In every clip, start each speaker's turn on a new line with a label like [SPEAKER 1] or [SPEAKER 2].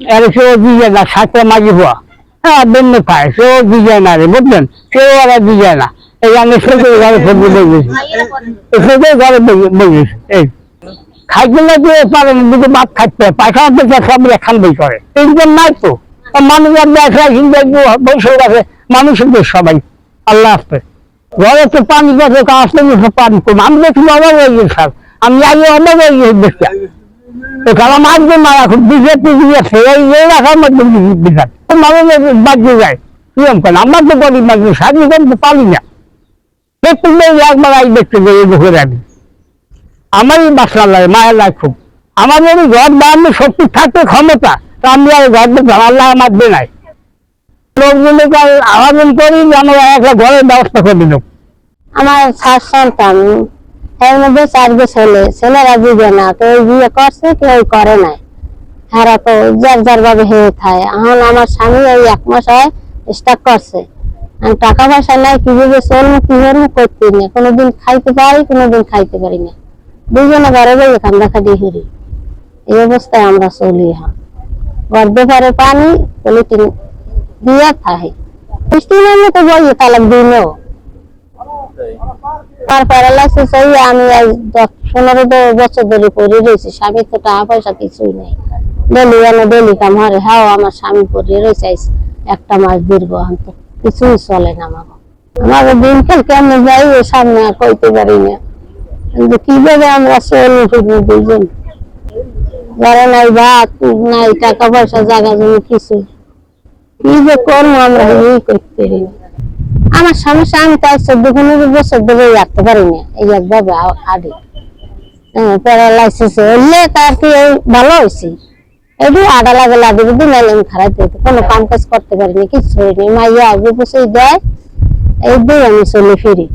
[SPEAKER 1] আর সেও দিয়ে না সাথে মাঝি হওয়া হ্যাঁ সেও দিয়ে না রে, বুঝলেন? সেও দিয়ে না। এই আমি ছোট ঘরে ছোট ঘরে এই। খাইতে লাগলে পারে দুটো ভাত খাইতে পেশা সব খান বই করে। নাই তো মানুষ আর ব্যবসা হিন্দু বসে আছে, মানুষের সবাই। আল্লাহ আসতে ঘরে তো পানি গেছে আসলে পানি কম। আমি দেখি অভাব হয়ে গেছে, স্যার। আমি আগে অভাব হয়ে গেছি দেখছি তো না এখন বিজেপি দিয়েছে এই এই রাখার মধ্যে বিধান। মানুষ বাজিয়ে যায়। কিরম কেন আমরা তো গরিব মানুষ সাজি করতে পারি না। দেখতে একবার আই দেখতে যাই ঘুরে আমি আমারই বাসনা লাগে মায়ের লাগে খুব। যদি ঘর বানানোর শক্তি থাকতে ক্ষমতা। তা আমি আর ঘর আল্লাহ আমার নাই লোকগুলোকে আবেদন করি আমরা একটা ঘরের ব্যবস্থা করে দিল
[SPEAKER 2] আমার সাত সন্তান। এর মধ্যে চারটে ছেলে ছেলেরা বুঝে না ওই বিয়ে করছে, কেউ করে নাই। হারা তো যার যার ভাবে হয়ে থাকে। এখন আমার স্বামী ওই এক মাস হয় স্টাক করছে। আর টাকা পয়সা নাই কীভাবে চলবো, কি করব করতে না কোনোদিন খাইতে পারি, কোনোদিন খাইতে পারি না। দুজনে ঘরে বই কান্দা খাটি করি। এই অবস্থায় আমরা চলি এখন। ঘর ব্যাপারে পানি, পলিথিন দিয়া থাকে বৃষ্টি নামলে তো বই তালাক দিনও হয়ে আমি আজ পনেরো বছর ধরে পড়ে রয়েছি। স্বামী তো টাকা পয়সা কিছুই নেই। ডেলি এনে ডেলি কাম হরে হ্যাঁ আমার স্বামী পড়ে রয়েছে। একটা মাস দীর্ঘ এখন তো। কিছুই চলে না আমার। আমার দিন খেল কেমন যাই ও সামনে কইতে পারি না। কিন্তু কীভাবে আমরা চলি ফিরবো দুইজন ঘরে নাই ভাত, নাই টাকা পয়সা জায়গা জমি কিছু কি যে করব আমরা, এই করতে পারি না। আমার সমস্যা, আমি তাই চোদ্দ পনেরো বছর ধরে রাখতে পারি না। এই একভাবে আ- আগে প্যারালাইসিস হলে তার কি এই ভালো হয়েছে একটু আডা লাগে লাগে যদি নাইলে আমি খারাপ দিতে কোনো কাম কাজ করতে পারিনি কিছু হয়নি মাইয়া আগে বসে দেয়, এই দিয়ে আমি চলে ফিরি।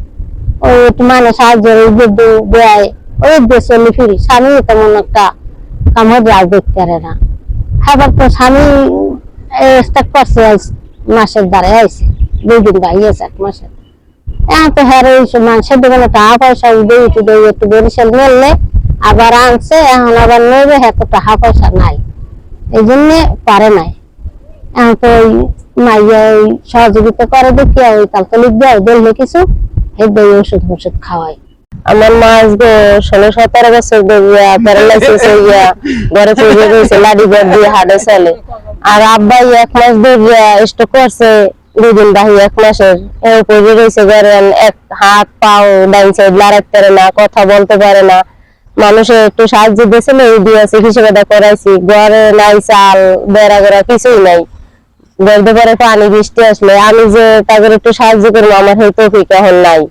[SPEAKER 2] ওই একটু মানে সাহায্য ওই যে দে- দেয়, ওই দিয়ে চলে ফিরি। স্বামী তেমন একটা কাম হবে আর দেখতে পারে না। আবার তো স্বামী করছে মাসের দ্বারা আইছে। দুই এক মাসে। হ্যাঁ ওই টাকা পয়সা একটু দিয়ে, একটু বরিশাল নিলে আবার আনছে, এখন আবার নেবে হ্যাঁ টাকা পয়সা নাই। এই জন্য পারে নাই। এখন তো ওই মাইয়া ওই সহযোগিতা করে দেখি ওই দেয় দিলে কিছু এই দিয়ে ওষুধ ওষুধ খাওয়াই আমার মা আজকে ষোলো, সতেরো বছর ধরে প্যারালাইসিস হইয়া, ঘরে পড়ে রয়েছে লাডি দিয়ে চলে। আর আব্বাই এক মাস ধরে স্ট্রোক করছে বাহি এক মাসের রয়েছে ঘরে এক হাত, পাও ডাইন সাইড লড়াইতে পারে না, কথা বলতে পারে না। মানুষের একটু সাহায্য দিয়েছিল, এই দিয়ে চিকিৎসা করাইছি। ঘরে নাই, চাল, বেড়া বেড়া কিছুই নাই। বলতে পারে পানি, বৃষ্টি আসলে আমি যে তাদের একটু সাহায্য করব, আমার হয়তো ফিকা হল নাই।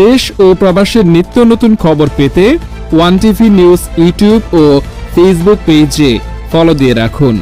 [SPEAKER 3] দেশ ও প্রবাসের নিত্য নতুন খবর পেতে ওয়ান টিভি নিউজ ইউটিউব ও ফেসবুক পেজে ফলো দিয়ে রাখুন।